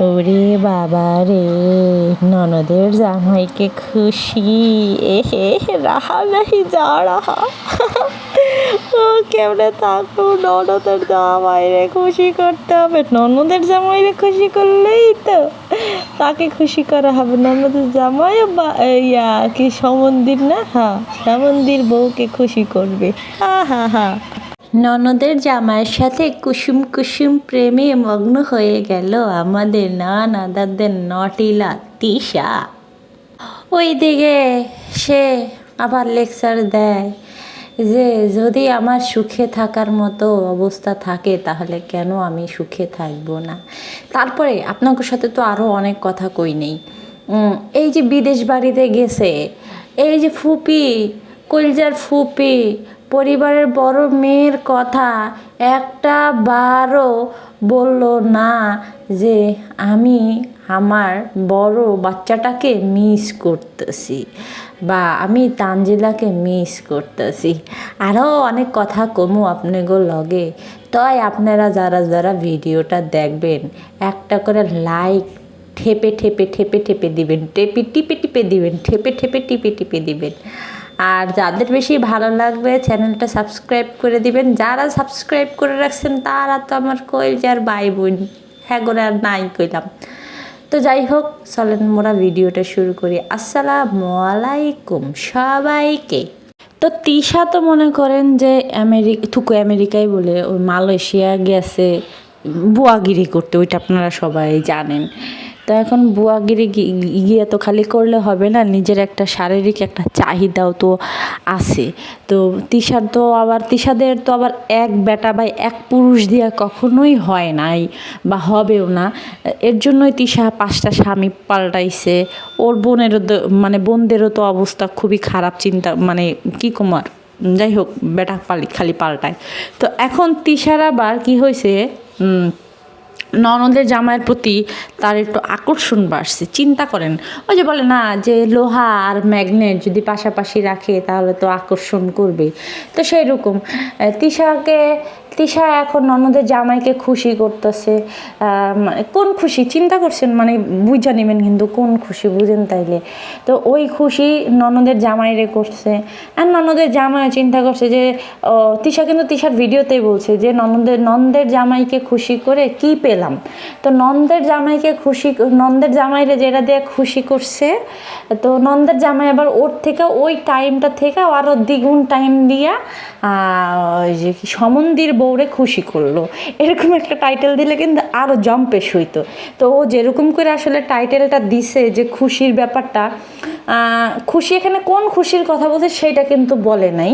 ওরে বাবা রে। ননদের জামাইকে খুশি। এ হে রাহা নাহি, যা রাহা। ও, কেমনে থাকব ননদের জামাইরে খুশি করতে হবে। ননদের জামাইরে খুশি করলেই তো তাকে খুশি করা হবে। ননদের জামাই বা ইয়া, কি সমন্দির না? হ্যাঁ সমন্দির বউকে খুশি করবে। হা হা হা। ননদের জামাইয়ের সাথে কুসুম কুসুম প্রেমে মগ্ন হয়ে গেল আমাদের না নাদাদের নটিলা তিশা ওই দিকে সে আবার লেকচার দেয় যে, যদি আমার সুখে থাকার মতো অবস্থা থাকে, তাহলে কেন আমি সুখে থাকব না? তারপরে আপনাদের সাথে তো আরও অনেক কথা কই নেই। এই যে বিদেশ বাড়িতে গেছে, এই যে ফুপি, কলজার ফুপি পরিবারের বড় মেয়ের কথা একটা বারও বলল না যে আমি আমার বড় বাচ্চাটাকে মিস করতেছি বা আমি তানজিলাকে মিস করতেছি। আরও অনেক কথা কমু আপনাগো লগে। তাই আপনারা যারা যারা ভিডিওটা দেখবেন, একটা করে লাইক ঠেপে ঠেপে ঠেপে ঠেপে দিবেন, টেপে টিপে টিপে দিবেন, ঠেপে ঠেপে টিপে টিপে দিবেন। আর যাদের বেশি ভালো লাগবে, চ্যানেলটা সাবস্ক্রাইব করে দিবেন। যারা সাবস্ক্রাইব করে রাখছেন, তারা তো আমার কইল যার ভাই বোন। হ্যাঁ আর নাই কইলাম। তো যাই হোক, চলেন মোরা ভিডিওটা শুরু করি। আসসালামু আলাইকুম সবাইকে। তো তিশা তো মনে করেন যে আমেরিকা থুকু আমেরিকায় বলে, ওই মালয়েশিয়া গেছে বুয়াগিরি করতে, ওইটা আপনারা সবাই জানেন। তো এখন বুয়াগিরি গিয়ে তো খালি করলে হবে না, নিজের একটা শারীরিক একটা চাহিদাও তো আছে। তো তিশার তো আবার, তিশাদের তো আবার এক বেটা বা এক পুরুষ দিয়া কখনোই হয় নাই বা হবেও না। এর জন্যই তিশা পাঁচটা স্বামী পাল্টাইছে। ওর বোনেরও মানে বোনদেরও তো অবস্থা খুবই খারাপ চিন্তা মানে কি কুমার যাই হোক, বেটা পালি, খালি পাল্টায়। তো এখন তিশার আবার কি হয়েছে ননদের জামাইয়ের প্রতি তার একটু আকর্ষণ বাড়ছে, চিন্তা করেন। ওই যে বলে না, যে লোহা আর ম্যাগনেট যদি পাশাপাশি রাখে তাহলে তো আকর্ষণ করবে তো সেই রকম তিশাকে তিশা এখন ননদের জামাইকে খুশি করতেছে। কোন খুশি? চিন্তা করছেন? মানে বুঝা নেবেন কিন্তু কোন খুশি, বুঝেন তাইলে। তো ওই খুশি ননদের জামাইরে করছে। আর ননদের জামাই চিন্তা করছে যে তিশা কিন্তু তিশার ভিডিওতেই বলছে যে, ননদের, নন্দের জামাইকে খুশি করে কি পেলাম? তো নন্দের জামাইকে খুশি, নন্দের জামাইরে যেটা দিয়ে খুশি করছে, তো নন্দের জামাই আবার ওর থেকে ওই টাইমটা থেকে আরও দ্বিগুণ টাইম দিয়া ওই যে সমন্দির বউরে খুশি করল। এরকম একটা টাইটেল দিলে কিন্তু আরও জম্পেশ হইতো তো ও যেরকম করে আসলে টাইটেলটা দিছে যে খুশির ব্যাপারটা খুশি এখানে কোন খুশির কথা বলছে সেটা কিন্তু বলে নাই।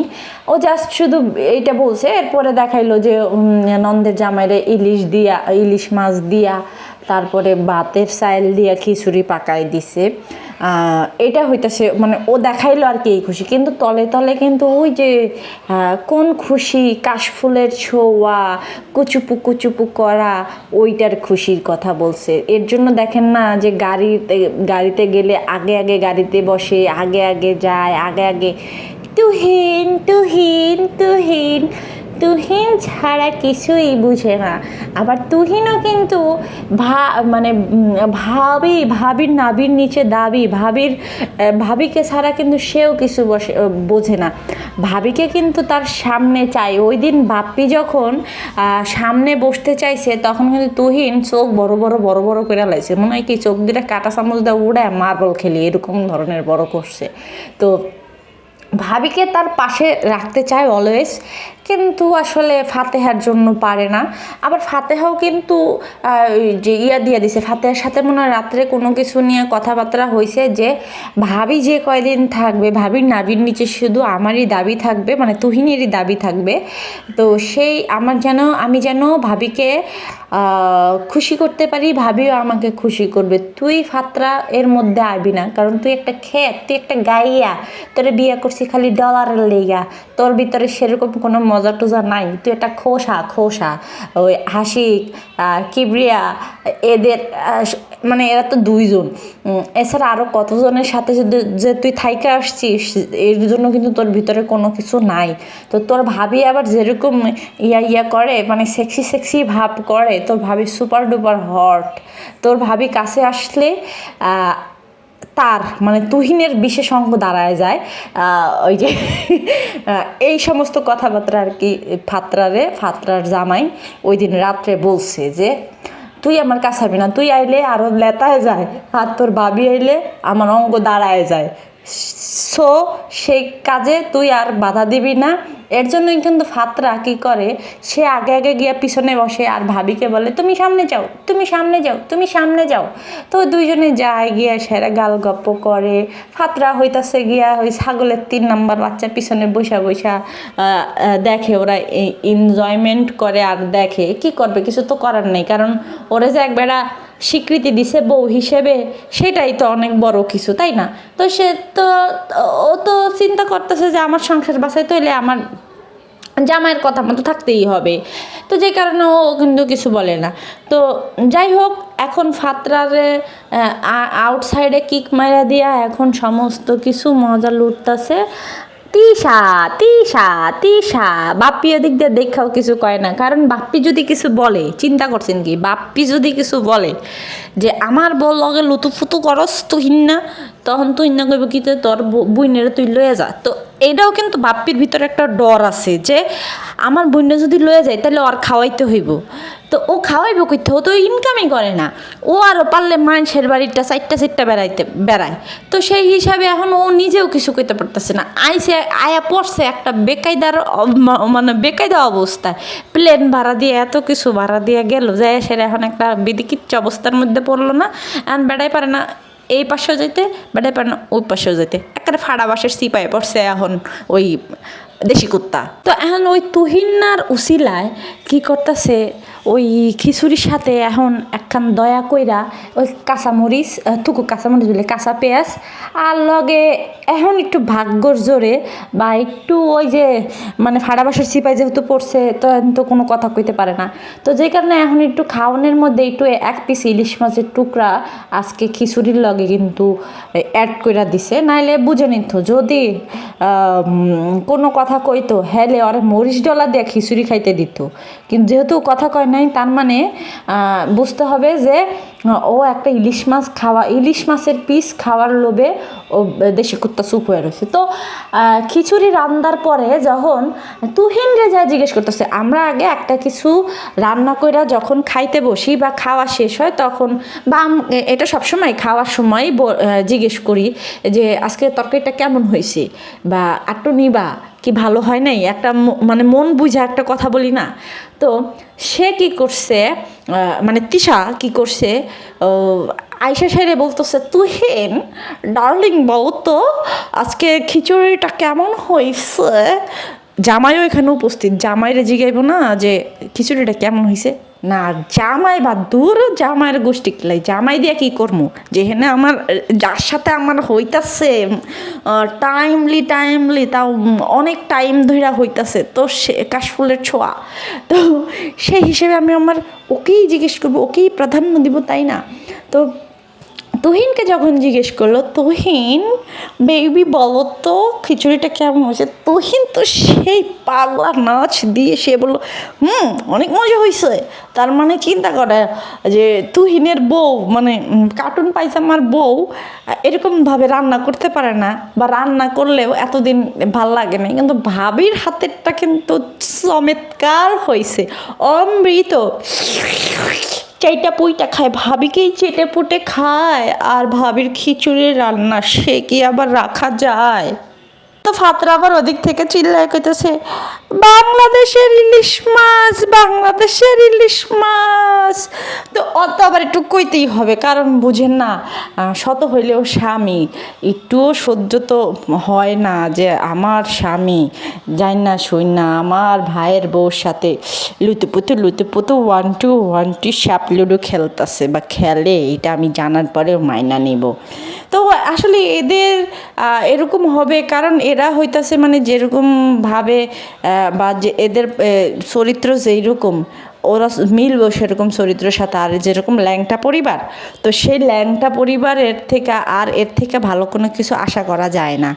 ও জাস্ট শুধু এইটা বলছে, এরপরে দেখাইলো যে নন্দের জামাইরে ইলিশ দিয়া, ইলিশ মাছ দিয়া, তারপরে বাতের সাইল দিয়া খিচুড়ি পাকাই দিছে। এটা হইতাছে মানে ও দেখাইলো আর কি এই খুশি। কিন্তু তলে তলে কিন্তু ওই যে কোন খুশি, কাশফুলের ছোঁয়া, কুচুপু কুচুপু করা, ওইটার খুশির কথা বলছে। এর জন্য দেখেন না যে গাড়িতে গাড়িতে গেলে আগে আগে গাড়িতে বসে, আগে আগে যায়, আগে আগে, তুহিন তুহিন তুহিন। তুহিন ছাড়া কিছুই বুঝে না। আবার তুহিনও কিন্তু ভা মানে ভাবি, ভাবির নাবির নিচে দাবি, ভাবির ভাবিকে ছাড়া কিন্তু সেও কিছু বসে বোঝে না। ভাবিকে কিন্তু তার সামনে চাই। ওই দিন বাপ্পি যখন সামনে বসতে চাইছে, তখন কিন্তু তুহিন চোখ বড় বড় বড় বড় করে লাইছে। মনে হয় কি, চোখ দুটা কাটা চামচ দিয়ে উড়ে মার্বল খেলি, এরকম ধরনের বড় করছে। তো ভাবিকে তার পাশে রাখতে চায় অলওয়েজ। কিন্তু আসলে ফাতেহার জন্য পারে না। আবার ফাতেহাও কিন্তু যে ইয়া দিয়ে দিছে, ফাতেহার সাথে মনে হয় রাত্রে কোনো কিছু নিয়ে কথাবার্তা হয়েছে যে, ভাবি যে কয়দিন থাকবে, ভাবির নাবির নিচে শুধু আমারই দাবি থাকবে মানে তুহিনেরই দাবি থাকবে। তো সেই আমার যেন, আমি যেন ভাবিকে খুশি করতে পারি, ভাবিও আমাকে খুশি করবে। তুই ফাত্রা এর মধ্যে আবি না, কারণ তুই একটা খেত, তুই একটা গাইয়া, তোরে বিয়ে করছি খালি ডলারের লেগা। তোর ভিতরে সেরকম কোনো মজা টজা নাই, তুই একটা খোসা খোসা, ওই হাসিক কিবরিয়া, এদের মানে এরা তো দুইজন। এছাড়া আরও কতজনের সাথে যে যে তুই থাইকে আসছিস, এর জন্য কিন্তু তোর ভিতরে কোনো কিছু নাই। তো তোর ভাবি আবার যেরকম ইয়া ইয়া করে মানে সেক্সি সেক্সি ভাব করে, তোর ভাবি সুপার ডুপার হট তোর ভাবি কাছে আসলে তার মানে তুহিনের বিশেষ অঙ্গ দাঁড়ায় যায় ওই যে এই সমস্ত কথাবার্তা আর কি ফাত্রারে, ফাত্রার জামাই ওই দিন রাত্রে বলছে যে, তুই আমার কাছে হবি না, তুই আইলে আরও লেতায় যায়, আর তোর বাবি আইলে আমার অঙ্গ দাঁড়ায় যায়। সো, সেই কাজে তুই আর বাধা দিবি না। এর জন্যই কিন্তু ফাতরা কি করে? সে আগে আগে গিয়ে পিছনে বসে আর ভাবিকে বলে, তুমি সামনে যাও, তুমি সামনে যাও, তুমি সামনে যাও। তো দুইজনে যায় গিয়া সেরা গাল গপ্প করে। ফাতরা হইতাছে গিয়া ওই ছাগলের তিন নাম্বার বাচ্চা পিছনে বৈশা বৈশা দেখে ওরা এনজয়মেন্ট করে আর দেখে, কি করবে? কিছু তো করার নেই। কারণ ওরা যে একবেলা স্বীকৃতি দিছে বউ হিসেবে, সেটাই তো অনেক বড় কিছু, তাই না? তো সে তো, ও তো চিন্তা করতেছে যে আমার সংসার বাসায় তো এলে আমার জামাইয়ের কথা মতো থাকতেই হবে। তো যে কারণে ও কিন্তু কিছু বলে না। তো যাই হোক, এখন ফাতরারে আউটসাইডে কিক মারা দিয়া এখন সমস্ত কিছু মজা লুটতাছে। তিশা তিশা তিশা। বাপ্পি ওদিক দিয়ে দেখাও কিছু কয় না। কারণ বাপ্পি যদি কিছু বলে, চিন্তা করছেন কি? বাপ্পি যদি কিছু বলে যে, আমার বউ লগে লুতুফুতু করস তুই না তখন তুই না কইব কি তোর বুইনের তুই লয়ে যা। তো এটাও কিন্তু বাপ্পির ভিতরে একটা ডর আছে যে, আমার বইনে যদি লয়ে যায়, তাহলে ওর খাওয়াইতে হইব। তো ও খাওয়াইব কইতে ও তো ইনকামই করে না। ও আরও পারলে মানুষের বাড়িটা চারটা চারটা বেড়াইতে বেড়ায়। তো সেই হিসাবে এখন ও নিজেও কিছু কইতে পারতেছে না। আইসে আয়া পড়ছে একটা বেকায়দার মানে বেকায়দা অবস্থায় প্লেন ভাড়া দিয়ে এত কিছু ভাড়া দিয়ে গেল যায় সেটা এখন একটা বিদিকিচ্ছ অবস্থার মধ্যে পড়ল না। এখন বেড়াই পারে না এই পাশেও যেতে বেড়াই পারে না ওই পাশেও যেতে একটা ফাড়া বাসের সিপাই পড়ছে এখন ওই দেশি কুত্তা। তো এখন ওই তুহিনার উসিলায় কি করতেছে? ওই খিচুড়ির সাথে এখন একখান দয়া কইরা ওই কাঁচামরিচ থুকু কাঁচামরিচ বলে, কাঁচা পেঁয়াজ, আর লগে এখন একটু ভাগ্যর জোরে বা একটু ওই যে মানে ফাড়া বাসার সিপাই যেহেতু পড়ছে, তো তো কোনো কথা কইতে পারে না। তো যে কারণে এখন একটু খাওয়ানোর মধ্যে একটু এক পিস ইলিশ মাছের টুকরা আজকে খিচুড়ির লগে কিন্তু অ্যাড কইরা দিছে। নাইলে বুঝে নিত যদি কোনো কথা কইতো, হেলে ওরে মরিচ ডলা দিয়ে খিচুড়ি খাইতে দিত। কিন্তু যেহেতু কথা কয় নাই, তার মানে বুঝতে হবে যে, ও একটা ইলিশ মাছ খাওয়া, ইলিশ মাছের পিস খাওয়ার লোভে দেশি কুত্তা চুপ হয়ে রয়েছে। তো খিচুড়ি রান্নার পরে যখন তুহিন রে যা জিজ্ঞেস করতেছে, আমরা আগে একটা কিছু রান্না কইরা যখন খাইতে বসি বা খাওয়া শেষ হয়, তখন বা এটা সবসময় খাওয়ার সময় জিজ্ঞেস করি যে, আজকে তরকারিটা কেমন হয়েছে? বা একটু নিবা কি ভালো হয় নাই? একটা মানে মন বুঝা একটা কথা বলি না? তো সে কি করছে মানে তিশা কি করছে আয়সা সাইরে বলতেছে, তুহিন ডার্লিং বল তো, আজকে খিচুড়িটা কেমন হয়েছে জামাইও এখানে উপস্থিত। জামাইরে জিগাইব না যে খিচুড়িটা কেমন হয়েছে না, জামাই বা দূর জামাইয়ের গোষ্ঠী কিলাই। জামাই দিয়া কী করব যেখানে আমার, যার সাথে আমার হইতাছে টাইমলি টাইমলি তাও অনেক টাইম ধইরা হইতাছে, তো সে কাশফুলের ছোঁয়া। তো সেই হিসেবে আমি আমার ওকেই জিজ্ঞেস করব, ওকেই প্রাধান্য দিব, তাই না? তো তুহিনকে যখন জিজ্ঞেস করল, তুহিন বেবি বলো তো, খিচুড়িটা কেমন হয়েছে? তুহিন তো সেই পাগলা নাচ দিয়ে সে বলল, হুম, অনেক মজা হয়েছে তার মানে চিন্তা করে যে তুহিনের বউ মানে কার্টুন পাইজামার বউ এরকমভাবে রান্না করতে পারে না বা রান্না করলেও এতদিন ভালো লাগে না কিন্তু ভাবির হাতেরটা কিন্তু চমৎকার হয়েছে অমৃত। চাইটা পুইটা খায়, ভাবিকেই চেটে পুটে খায়, আর ভাবির খিচুড়ি রান্না সে কি আবার রাখা যায়? তো ফাতরা আবার ওদিক থেকে চিল্লায় কইতেছে, বাংলাদেশের ইলিশ মাছ, বাংলাদেশের ইলিশ মাছ। তো অত আবার একটু কইতেই হবে, কারণ বুঝেন না শত হইলেও স্বামী, একটুও সহ্য তো হয় না যে আমার স্বামী যাই না শুই না, আমার ভাইয়ের বউর সাথে লুতুপুতু লুতুপুতু ওয়ান টু ওয়ান টু শ্যাপ লুডো খেলতেছে বা খেলে, এটা আমি জানার পরেও মাইনা নিব। তো আসলে এদের এরকম হবে কারণ এরা হইতাছে মানে যেরকম ভাবে বা যে এদের চরিত্র যেই রকম ওরা মিলবো সেরকম চরিত্রের সাথে। আর যেরকম ল্যাংটা পরিবার, তো সেই ল্যাংটা পরিবারের থেকে আর এর থেকে ভালো কোনো কিছু আশা করা যায় না।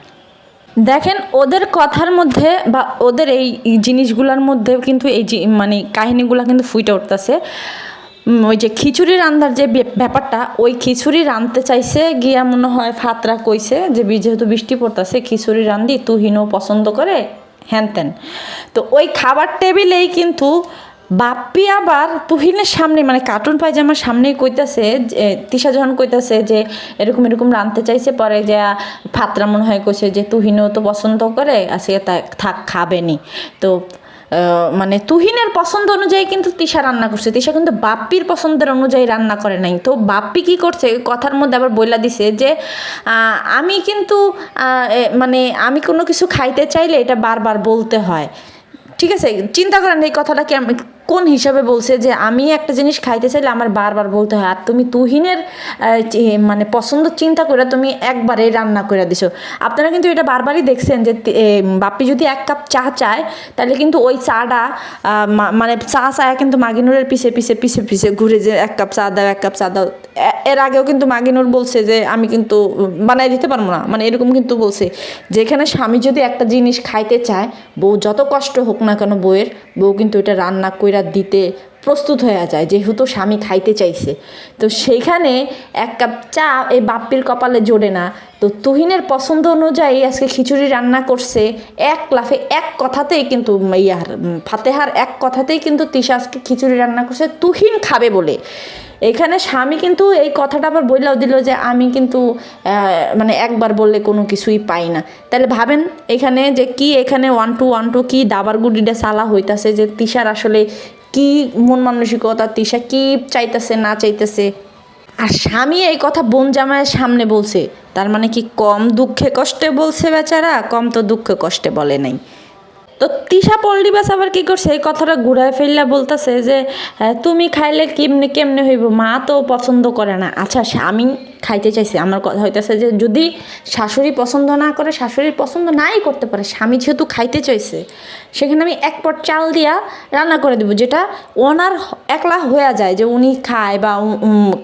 দেখেন, ওদের কথার মধ্যে বা ওদের এই জিনিসগুলোর মধ্যে কিন্তু এই মানে কাহিনীগুলো কিন্তু ফুটে উঠতেছে। ওই যে খিচুড়ি রান্নার যে ব্যাপারটা, ওই খিচুড়ি রাঁধতে চাইছে, গিয়া মনে হয় ফাতরা কইছে যে যেহেতু বৃষ্টি পড়তেছে, খিচুড়ি রান্ধি তুহিনও পছন্দ করে, হ্যান ত্যান। তো ওই খাবার টেবিলেই কিন্তু বাপ্পি আবার তুহিনের সামনে মানে কার্টুন পায়জামার সামনেই কইতাছে, যে তিশা যখন কইতাছে যে, এরকম এরকম রানতে চাইছে, পরে যে, ফাতরা মনে হয় কইছে যে, তুহিনও তো পছন্দ করে, আজকে তা থাক খাবেনি তো মানে তুহিনের পছন্দ অনুযায়ী কিন্তু তিশা রান্না করছে। তিশা কিন্তু বাপ্পির পছন্দের অনুযায়ী রান্না করে নাই। তো বাপ্পি কি করছে? কথার মধ্যে আবার বইলা দিছে যে আমি কিন্তু মানে আমি কোনো কিছু খাইতে চাইলে এটা বারবার বলতে হয়। ঠিক আছে? চিন্তা করেন এই কথাটা কি আমি- কোন হিসাবে বলছে যে আমি একটা জিনিস খাইতে চাইলে আমার বারবার বলতে হয়, আর তুমি তুহিনের মানে পছন্দ চিন্তা করে তুমি একবারে রান্না করে দিছো। আপনারা কিন্তু এটা বারবারই দেখছেন যে বাপি যদি এক কাপ চা চায়, তাহলে কিন্তু ওই চাটা মানে চা চায় কিন্তু মাগিনুরের পিছে পিছে পিছে পিছে ঘুরে যে এক কাপ চা দাও, এক কাপ চা দাও এর আগেও কিন্তু মাগিনুর বলছে যে, আমি কিন্তু বানাই দিতে পারব না। মানে এরকম কিন্তু বলছে। যেখানে স্বামী যদি একটা জিনিস খাইতে চায়, বউ যত কষ্ট হোক না কেন বউয়ের, বউ কিন্তু এটা রান্না কইরা দিতে প্রস্তুত হয়ে যায়, যেহেতু স্বামী খাইতে চাইছে। তো সেইখানে এক কাপ চা এই বাপ্পির কপালে জোরে না। তো তুহিনের পছন্দ অনুযায়ী আজকে খিচুড়ি রান্না করছে এক লাফে এক কথাতেই কিন্তু ইয়ার ফাতেহার এক কথাতেই কিন্তু তিশা আজকে খিচুড়ি রান্না করছে। তুহিন খাবে বলে। এখানে স্বামী কিন্তু এই কথাটা আবার বললেও দিল যে আমি কিন্তু মানে একবার বললে কোনো কিছুই পাই না। তাহলে ভাবেন এখানে যে কি এখানে ওয়ান টু ওয়ান টু কি দাবার গুডিটা সালা হইতাছে যে তিশার আসলে কি মন মানসিকতা, তিশা কি চাইতেছে, না চাইতেছে। আর স্বামী এই কথা বোন জামাইয়ের সামনে বলছে, তার মানে কি কম দুঃখে কষ্টে বলছে বেচারা, কম তো দুঃখে কষ্টে বলে নাই। তো তিশা পল্লিবাস আবার কি করছে? এই কথাটা ঘুরায় ফেললা বলতেছে যে হ্যাঁ, তুমি খাইলে কেমনে কেমনে হইব? মা তো পছন্দ করে না। আচ্ছা আমি খাইতে চাইছি। আমার কথা হইতেছে যে যদি শাশুড়ি পছন্দ না করে শাশুড়ির পছন্দ নাই করতে পারে স্বামী যেহেতু খাইতে চাইছে সেখানে আমি এক পট চাল দিয়া রান্না করে দেবো, যেটা ওনার একলা হয়ে যায় যে উনি খায় বা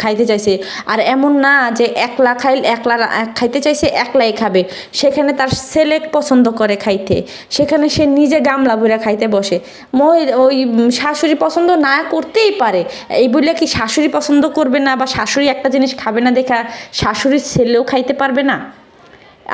খাইতে চাইছে। আর এমন না যে একলা খাই একলা খাইতে চাইছে, একলাই খাবে। সেখানে তার ছেলে পছন্দ করে খাইতে। সেখানে সে নিজে গামলা ভরে খাইতে বসে। মই ওই শাশুড়ি পছন্দ না করতেই পারে। এই বলে কি শাশুড়ি পছন্দ করবে না বা শাশুড়ি একটা জিনিস খাবে না দেখা শাশুড়ির ছেলেও খাইতে পারবে না?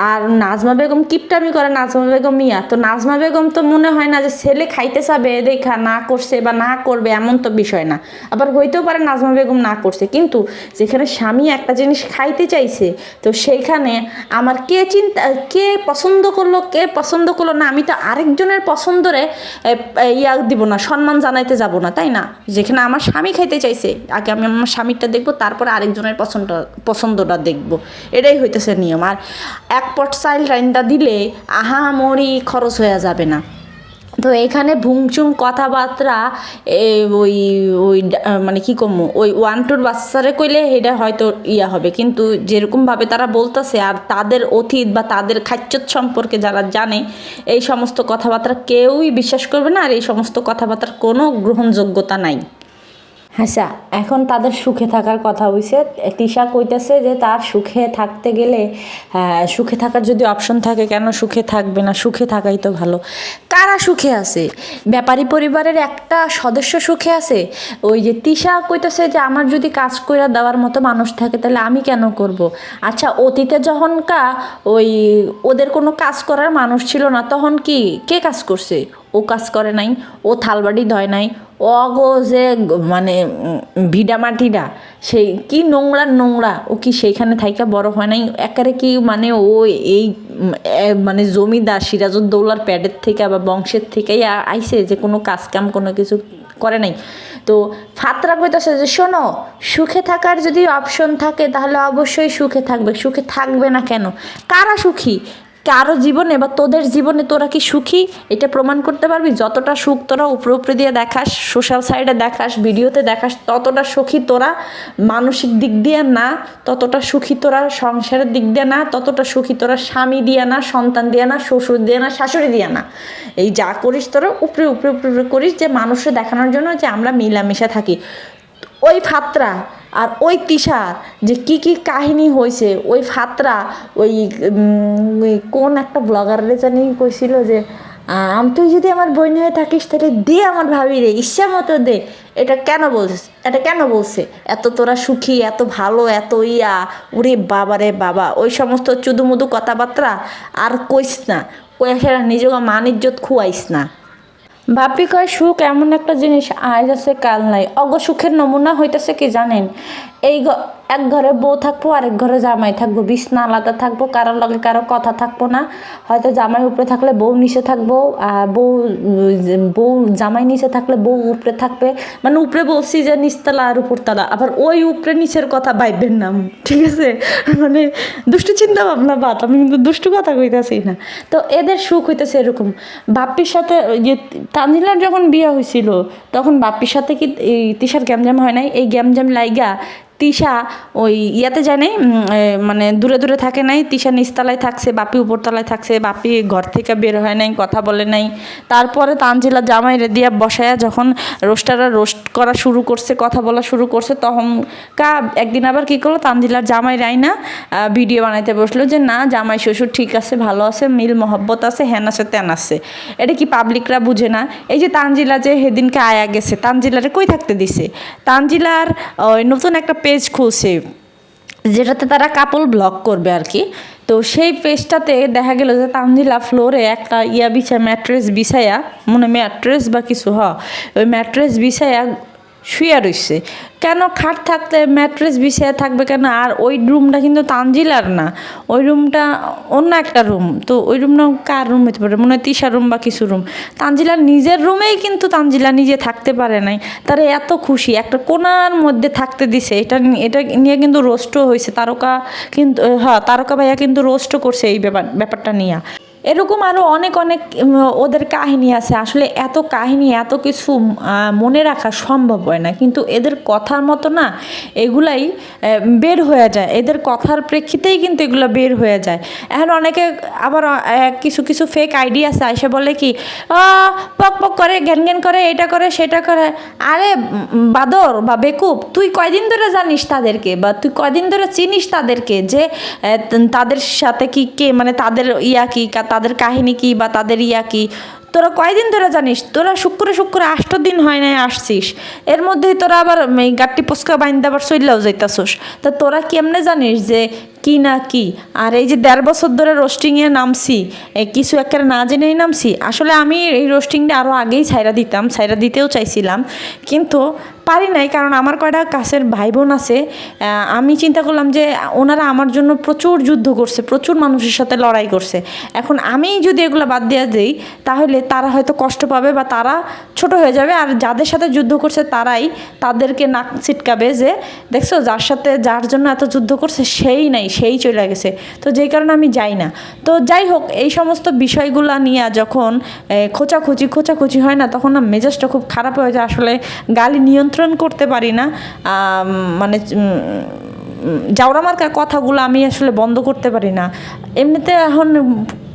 আর নাজমা বেগম কিপটামি করে নাজমা বেগম মিয়া। তো নাজমা বেগম তো মনে হয় না যে ছেলে খাইতে চাবে, দেখা না করছে বা না করবে এমন তো বিষয় না। আবার হইতেও পারে নাজমা বেগম না করছে। কিন্তু যেখানে স্বামী একটা জিনিস খাইতে চাইছে, তো সেইখানে আমার কে চিন্তা, কে পছন্দ করল, কে পছন্দ করল না, আমি তো আরেকজনের পছন্দরে ইয়া দিব না, সম্মান জানাইতে যাব না, তাই না? যেখানে আমার স্বামী খাইতে চাইছে, আগে আমি আমার স্বামীরটা দেখব, তারপরে আরেকজনের পছন্দ, পছন্দটা দেখব। এটাই হইতেছে নিয়ম। আর এক পট চাইল রাইন্দা দিলে আহা মরি খরচ হয়ে যাবে না। তো এখানে ভুংচুং কথাবার্তা ওই ওই মানে কি কম, ওই ওয়ান টুর বাচ্চারে কইলে এটা হয়তো ইয়া হবে। কিন্তু যেরকমভাবে তারা বলতেছে আর তাদের অতীত বা তাদের খাচ্চত সম্পর্কে যারা জানে, এই সমস্ত কথাবার্তা কেউই বিশ্বাস করবে না আর এই সমস্ত কথাবার্তার কোনো গ্রহণযোগ্যতা নাই। আচ্ছা এখন তাদের সুখে থাকার কথা হইছে। তিশা কইতেছে যে তার সুখে থাকতে গেলে হ্যাঁ, সুখে থাকার যদি অপশন থাকে কেন সুখে থাকবে না? সুখে থাকাই তো ভালো। কারা সুখে আছে? ব্যাপারী পরিবারের একটা সদস্য সুখে আছে? ওই যে তিশা কইতেছে যে আমার যদি কাজ কইরা দেওয়ার মতো মানুষ থাকে তাহলে আমি কেন করব? আচ্ছা অতীতে যখন কা ওই ওদের কোনো কাজ করার মানুষ ছিল না তখন কি কে কাজ করছে? ও কাজ করে নাই, ও থালবাটি ধয় নাই, অগো যে মানে ভিডা মাটিডা, সেই কি নোংরা নোংরা, ও কি সেইখানে থাইকা বড় হয় নাই একারে কি মানে ও এই মানে জমিদার সিরাজউদ্দৌলার প্যাডের থেকে বা বংশের থেকেই আইসে যে কোনো কাজ কাম কোনো কিছু করে নাই। তো ফাতরা কইতাছে যে, শোনো, সুখে থাকার যদি অপশন থাকে, তাহলে অবশ্যই সুখে থাকবে সুখে থাকবে না কেন? কারা সুখী? কারও জীবনে বা তোদের জীবনে তোরা কি সুখী? এটা প্রমাণ করতে পারবি? যতটা সুখ তোরা উপরে উপরে দিয়ে দেখাস সোশ্যাল সাইডে দেখাস ভিডিওতে দেখাস, ততটা সুখী তোরা মানসিক দিক দিয়ে না, ততটা সুখী তোরা সংসারের দিক দিয়ে না, ততটা সুখী তোরা স্বামী দিয়ে না, সন্তান দিয়ে না, শ্বশুর দিয়ে না, শাশুড়ি দিয়ে না। এই যা করিস তোরা উপরে উপরে উপরে করিস যে মানুষকে দেখানোর জন্য যে আমরা মিলামিশা থাকি। ওই ফাত্রা আর ওই তিশার যে কি কি কাহিনী হয়েছে ওই ফাতরা, ওই কোন একটা ব্লগারে জানি কইছিল যে আম তুই যদি আমার বোন হয়ে থাকিস, তাহলে দে আমার ভাবি রে ইচ্ছা মতো দে। এটা কেন বলছিস? এটা কেন বলছে? এত তোরা সুখী, এত ভালো, এত ইয়া, ওরে বাবা রে বাবা, ওই সমস্ত চুদুমুদু কথাবার্তা আর কইস না। সেটা নিজেকে মান ইজ্জত খুয়াইস না। ভাবি কয়, সুখ এমন একটা জিনিস, আজ আছে, কাল নাই। অগ, সুখের নমুনা হইতেছে কি জানেন? এই এক ঘরে বউ থাকব, আরেক ঘরে জামাই থাকব। বিছনা আলাদা থাকব, কারোর লগে কারও কথা থাকব না। হয়তো জামাই উপরে থাকলে বউ নিচে থাকব, আর বউ বউ জামাই নিচে থাকলে বউ উপরে থাকবে। মানে উপরে বলছি যে নিচতলা আর উপরতলা, আবার ওই উপরে নিচের কথা ভাইবেন না ঠিক আছে? মানে দুষ্টু চিন্তা ভাবনা বাদ, আমি কিন্তু দুষ্টু কথা কইতাছি না। তো এদের সুখ হইতেছে এরকম। বাপ্পির সাথে যে তানজিলার যখন বিয়ে হয়েছিল তখন বাপ্পির সাথে কি এই তিশার গ্যামজাম হয় নাই? এই গ্যামজাম লাইগা তিশা ওই ইয়াতে যায় নাই মানে দূরে দূরে থাকে নাই, তিশা নিচতলায় থাকছে, বাপি উপরতলায় থাকছে, বাপি ঘর থেকে বের হয় নাই, কথা বলে নাই। তারপরে তানজিলা জামাই রেদিয়া বসায়া যখন রোস্টাররা রোস্ট করা শুরু করছে, কথা বলা শুরু করছে, তখন কা একদিন আবার কী করল, তানজিলার জামাই রাইনা ভিডিও বানাইতে বসল যে, না, জামাই শ্বশুর ঠিক আছে, ভালো আছে, মিল মহব্বত আছে, হ্যান আছে, ত্যান আছে। এটা কি পাবলিকরা বুঝে না? এই যে তানজিলা যে সেদিনকে আয়া গেছে, তানজিলারে কই থাকতে দিছে? তানজিলার নতুন একটা পেজ খুলছে, যেটাতে তারা কাপল ব্লক করবে আর কি। তো সেই পেজটাতে দেখা গেল যে তানজিলা ফ্লোরে একটা ইয়া বিছায় ম্যাট্রেস বিছায়া মানে ম্যাট্রেস বা কিছু, হ, ওই ম্যাট্রেস বিছায়া শুয়ে রইছে। কেন খাট থাকতে ম্যাট্রেস বিছিয়ে থাকবে কেন? আর ওই রুমটা কিন্তু তানজিলার না। ওই রুমটা অন্য একটা রুম। তো ওই রুমটা কার রুম হতে পারে? মনে হয় তিশা রুম বা কিছু রুম। তানজিলার নিজের রুমেই কিন্তু তানজিলা নিজে থাকতে পারে নাই। তারা এত খুশি। একটা কোনার মধ্যে থাকতে দিছে। এটা এটা নিয়ে কিন্তু রোস্টও হয়েছে তারকা কিন্তু হ্যাঁ তারকা ভাইয়া কিন্তু রোস্টও করছে এই ব্যাপার, ব্যাপারটা নিয়ে। এরকম আরও অনেক অনেক ওদের কাহিনী আছে। আসলে এত কাহিনী, এত কিছু মনে রাখা সম্ভব হয় না। কিন্তু এদের কথার মতো না, এগুলাই বের হয়ে যায়। এদের কথার প্রেক্ষিতেই কিন্তু এগুলো বের হয়ে যায়। এখন অনেকে আবার কিছু কিছু ফেক আইডি আছে এসে বলে কি পক পক করে জ্ঞান জ্ঞান করে, এটা করে, সেটা করে। আরে বাদর বা বেকুব, তুই কয়দিন ধরে জানিস তাদেরকে? বা তুই কয়দিন ধরে চিনিস তাদেরকে? যে তাদের সাথে কি, কে মানে তাদের ইয়া কা- তাদের কাহিনী কি বা তাদের ইয়া কি? তোরা কয়দিন ধরে জানিস? তোরা শুক্র শুক্র আষ্ট দিন হয় নাই আসছিস। এর মধ্যেই তোরা আবার এই গাট্টি পোস্কা বাইন্দা আবার চললেও যাইতাছোস। তা তোরা কেমনে জানিস যে কি না কি? আর এই যে দেড় বছর ধরে রোস্টিংয়ে নামছি কিছু একেবারে না জেনেই নামছি। আসলে আমি এই রোস্টিংটা আরও আগেই ছাইরা দিতাম, ছাইরা দিতেও চাইছিলাম। কিন্তু পারি নাই, কারণ আমার কয়টা কাছের ভাই বোন আছে আমি চিন্তা করলাম যে ওনারা আমার জন্য প্রচুর যুদ্ধ করছে, প্রচুর মানুষের সাথে লড়াই করছে। এখন আমি যদি এগুলো বাদ দিয়ে দিই, তাহলে তারা হয়তো কষ্ট পাবে বা তারা ছোট হয়ে যাবে, আর যাদের সাথে যুদ্ধ করছে তারাই তাদেরকে নাক ছিটকাবে যে, দেখছ, যার সাথে যার জন্য এত যুদ্ধ করছে সেই নাই, সেই চলে গেছে। তো যেই কারণে আমি যাই না। তো যাই হোক, এই সমস্ত বিষয়গুলো নিয়ে যখন খোঁচাখুচি খোঁচাখুচি হয় না, তখন না মেজাজটা খুব খারাপ হয়ে যায়। আসলে গালি নিয়ন্ত্রণ করতে পারি না মানে জাউরা মার্কা কথাগুলো আমি আসলে বন্ধ করতে পারি না। এমনিতে এখন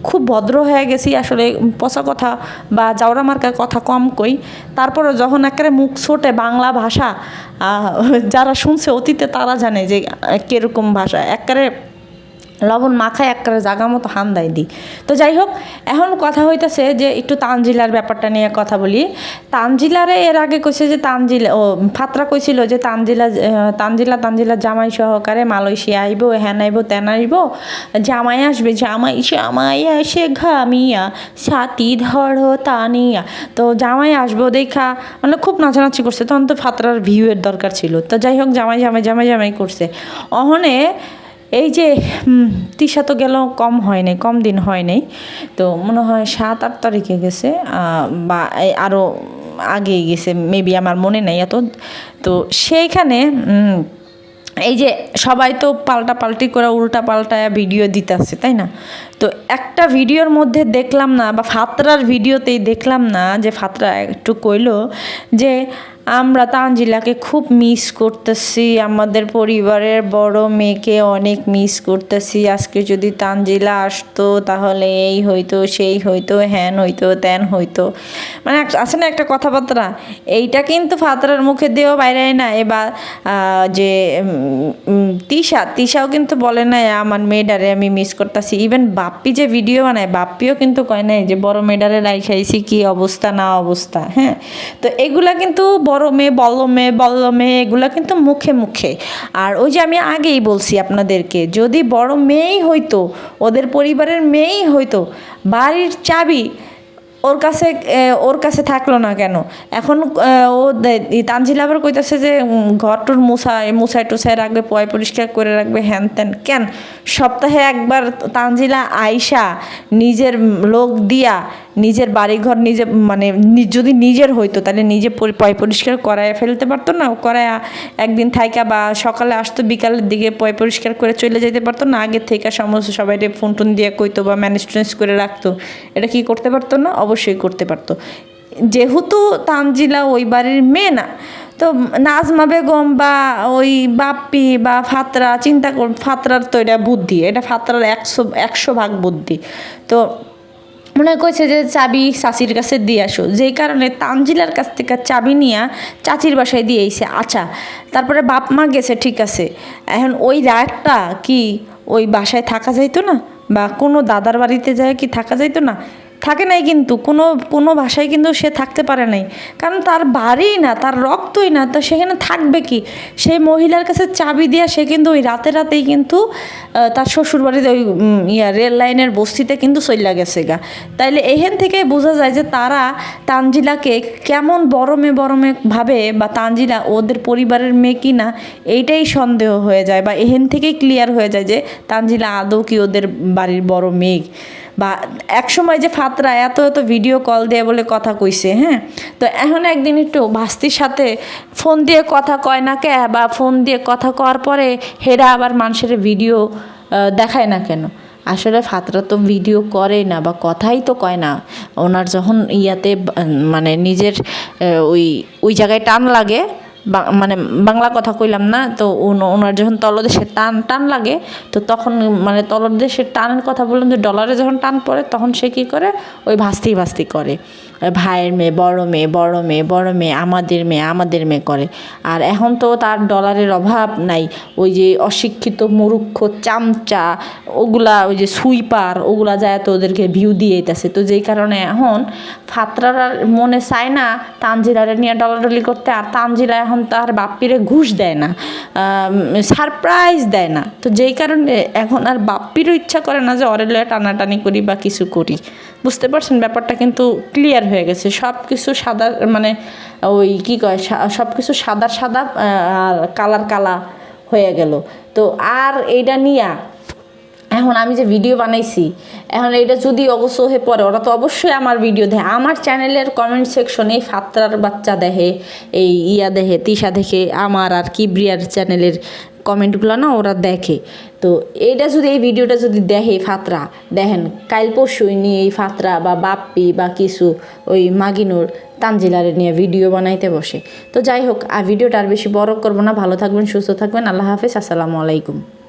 খুব ভদ্র হয়ে গেছি, আসলে পচা কথা বা জাউরা মার্কা কথা কম কই। তারপরে যখন একেবারে মুখ ছোটে বাংলা ভাষা যারা শুনছে অতীতে তারা জানে যে কীরকম ভাষা। একেবারে লবণ মাখায় এক একটা জাগা মতো হান দেয় দিই। তো যাই হোক এখন কথা হইতেছে যে একটু তানজিলার ব্যাপারটা নিয়ে কথা বলি। তানজিলারে এর আগে কইছে যে তানজিলা, ও ফাতরা কইছিল যে তানজিলা তানজিলা তানজিলা জামাই সহকারে মালয়েশিয়া আইব হ্যান আইব, তেন আইব। জামাই আসবে, জামাই জামাই এসে ঘামিয়া, ছাতি ধরো তানিয়া। তো জামাই আসব দেখা মানে খুব নাচানাচি করছে। তখন তো ফাতরার ভিউয়ের দরকার ছিল। তো যাই হোক জামাই জামাই জামাই জামাই করছে। অহনে এই যে তিশা তো গেল, কম হয় নাই, কম দিন হয় নাই। তো মনে হয় সাত, আট তারিখে গেছে বা আরও আগেই গেছে মেবি আমার মনে নেই এত। তো সেইখানে এই যে সবাই তো পাল্টা পাল্টি করে উল্টা পাল্টায় ভিডিও দিতেছে, তাই না? তো একটা ভিডিওর মধ্যে দেখলাম না, বা ফাতরার ভিডিওতেই দেখলাম না, যে ফাতরা একটু কইলো যে আমরা তানজিলাকে খুব মিস করতেছি, আমাদের পরিবারের বড় মেয়েকে অনেক মিস করতেছি। আজকে যদি তানজিলা আসতো, তাহলে এই হইতো, সেই হইতো, হ্যান হইতো, ত্যান হইতো। মানে আছে না একটা কথাবার্তা? এইটা কিন্তু ফাতরার মুখে দিয়েও বাইরে না। এবার যে তিশা, তিশাও কিন্তু বলে নাই, আমার মেয়েডারে আমি মিস করতেছি। ইভেন বাপ্পি যে ভিডিও বানায়, বাপ্পিও কিন্তু কয় নাই যে, বড় মেয়েডারে রাইখাইছি কী অবস্থা, না অবস্থা? হ্যাঁ? তো এগুলা কিন্তু বড় মেয়ে বল্ল মেয়ে বল্ল মেয়ে এগুলা কিন্তু মুখে মুখে। আর ওই যে আমি আগেই বলছি আপনাদেরকে যদি বড় মেয়েই হইতো ওদের পরিবারের মেয়েই হইতো বাড়ির চাবি ওর কাছে ওর কাছে থাকল না কেন? এখন ও তানজিল আবার কইতাছে যে উম, ঘর টুর মুছায় মুছায় টুছায় রাখবে পয় পরিষ্কার করে রাখবে হ্যান ত্যান। কেন? সপ্তাহে একবার তানজিলা আইসা নিজের লোক দিয়া নিজের বাড়িঘর নিজে মানে যদি নিজের হইতো, তাহলে নিজে পয় পরিষ্কার করায় ফেলতে পারতো না, করায় একদিন থাইকা বা সকালে আসতো, বিকালের দিকে পয় পরিষ্কার করে চলে যেতে পারতো না, আগে থেকে সমস্ত সবাই ফোন টোন দিয়ে কইতো বা ম্যানেজ ট্যানেজ করে রাখতো। এটা কি করতে পারতো না? অবশ্যই করতে পারতো। যেহেতু তানজিলা ওই বাড়ির মেয়ে না, তো নাজমা বেগম বা ওই বাপ্পি বা ফাতরা, চিন্তা কর, ফাতরার তো এটা বুদ্ধি, এটা ফাতরার একশো একশো ভাগ বুদ্ধি। তো মনে করছে যে চাবি চাচির কাছে দিয়ে আসো। যেই কারণে তানজিলার কাছ থেকে চাবি নিয়ে চাচির বাসায় দিয়ে এসে আচ্ছা তারপরে বাপ মা গেছে, ঠিক আছে। এখন ওই রাতটা কি ওই বাসায় থাকা যাইতো না? বা কোনো দাদার বাড়িতে যায় কি থাকা যাইতো না? থাকে নাই কিন্তু, কোনো কোনো ভাষায় কিন্তু সে থাকতে পারে নাই। কারণ তার বাড়িই না, তার রক্তই না, তো সেখানে থাকবে কি? সেই মহিলার কাছে চাবি দেওয়া সে কিন্তু ওই রাতে রাতেই কিন্তু তার শ্বশুর বাড়িতে ওই ইয়া, রেল লাইনের বস্তিতে কিন্তু চইলা গেছে গা। তাইলে এখান থেকে বোঝা যায় যে তারা তানজিলাকে কেমন বরমে বরমে ভাবে বা তানজিলা ওদের পরিবারের মেয়ে কি না, এইটাই সন্দেহ হয়ে যায় বা এখান থেকেই ক্লিয়ার হয়ে যায় যে তানজিলা আদৌ কি ওদের বাড়ির বড় মেয়ে। বা এক সময় যে ফাতরা, এত এত ভিডিও কল দিয়ে বলে কথা কইছে হ্যাঁ? তো এখন একদিন একটু ভাস্তির সাথে ফোন দিয়ে কথা কয় না কে, বা ফোন দিয়ে কথা কওয়ার পরে হেরা আবার মানুষের ভিডিও দেখায় না কেন? আসলে ফাতরা তো ভিডিও করে না বা কথাই তো কয় না। ওনার যখন ইয়াতে মানে নিজের ওই ওই জায়গায় টান লাগে মানে বাংলা কথা কইলাম না, তো ওন- ওনার যখন তলদেশে টান টান লাগে, তো তখন মানে তলদেশের টানের কথা বললাম যে ডলারে যখন টান পড়ে, তখন সে কী করে? ওই ভাস্তি ভাস্তি করে। ভাইয়ের মেয়ে, বড় মেয়ে বড় মেয়ে বড় মেয়ে, আমাদের মেয়ে আমাদের মেয়ে করে। আর এখন তো তার ডলারের অভাব নাই। ওই যে অশিক্ষিত মুরুক্ষ চামচা, ওগুলা, ওই যে সুইপার, ওগুলা যায় তো ওদেরকে ভিউ দিয়ে দিতেছে তো যেই কারণে এখন ফাতরার মনে চায় না তানজিলারে নিয়ে ডলাডলি করতে। আর তানজিলা এখন তার বাপ্পিরে ঘুষ দেয় না সারপ্রাইজ দেয় না। তো যেই কারণে এখন আর বাপ্পিরও ইচ্ছা করে না যে অরেলে টানাটানি করি বা কিছু করি। বুঝতে পারছেন? ব্যাপারটা কিন্তু ক্লিয়ার হয়ে গেছে। সব কিছু সাদা মানে ওই কী কয় সব কিছু সাদা সাদা আর কালার কালা হয়ে গেল। তো আর এইটা নিয়া, এখন আমি যে ভিডিও বানাইছি, এখন এটা যদি অবশ্য হয়ে পড়ে, ওরা তো অবশ্যই আমার ভিডিও দেয় আমার চ্যানেলের কমেন্ট সেকশনে ফাত্রার বাচ্চা দেখে, এই ইয়া দেখে, তিশা দেখে, আমার আর কিবরিয়ার চ্যানেলের কমেন্টগুলো না ওরা দেখে। তো এটা যদি এই ভিডিওটা যদি দেখে ফাতরা, দেখেন, কাল পরশুই নিয়ে এই ফাতরা বা বাপ্পি বা কিছু ওই মাগিনুর তানজিলারে নিয়ে ভিডিও বানাইতে বসে। তো যাই হোক, আর ভিডিওটা আর বেশি বড় করব না। ভালো থাকবেন, সুস্থ থাকবেন। আল্লাহ হাফেজ, আসসালামু আলাইকুম।